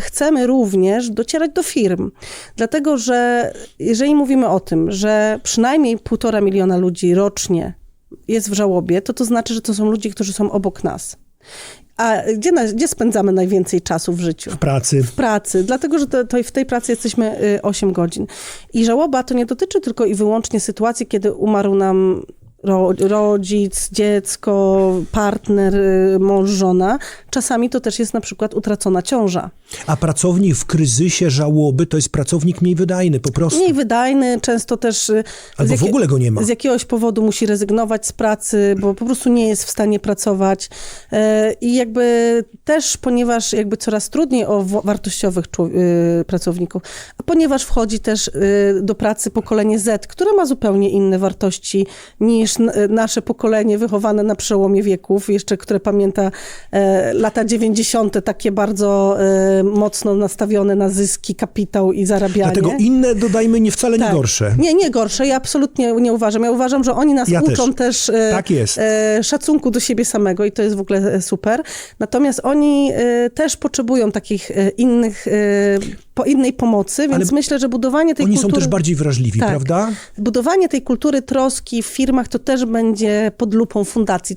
chcemy również docierać do firm. Dlatego, że jeżeli mówimy o tym, że przynajmniej półtora miliona ludzi rocznie jest w żałobie, to to znaczy, że to są ludzie, którzy są obok nas. A gdzie, na, gdzie spędzamy najwięcej czasu w życiu? W pracy. w pracy, dlatego że to, to w tej pracy jesteśmy y, 8 godzin. I żałoba to nie dotyczy tylko i wyłącznie sytuacji, kiedy umarł nam ro, rodzic, dziecko, partner, y, mąż, żona. Czasami to też jest na przykład utracona ciąża. A pracownik w kryzysie żałoby to jest pracownik mniej wydajny, po prostu. Mniej wydajny, często też y, Albo w ogóle go nie ma. z jakiegoś powodu musi rezygnować z pracy, bo po prostu nie jest w stanie pracować. E, I jakby też, ponieważ jakby coraz trudniej o wartościowych y, pracowników, a ponieważ wchodzi też y, do pracy pokolenie Z, które ma zupełnie inne wartości niż nasze pokolenie wychowane na przełomie wieków, jeszcze które pamięta e, lata 90., takie bardzo e, mocno nastawione na zyski, kapitał i zarabianie. Dlatego inne, dodajmy, nie wcale nie Tak. gorsze. Nie, nie gorsze. Ja absolutnie nie uważam. Ja uważam, że oni nas Ja uczą też. też, e, Tak e, szacunku do siebie samego i to jest w ogóle e, super. Natomiast oni e, też potrzebują takich e, innych, po innej pomocy, więc Ale myślę, że budowanie tej Oni kultury... są też bardziej wrażliwi, Tak. prawda? Budowanie tej kultury troski w firmach to też będzie pod lupą fundacji.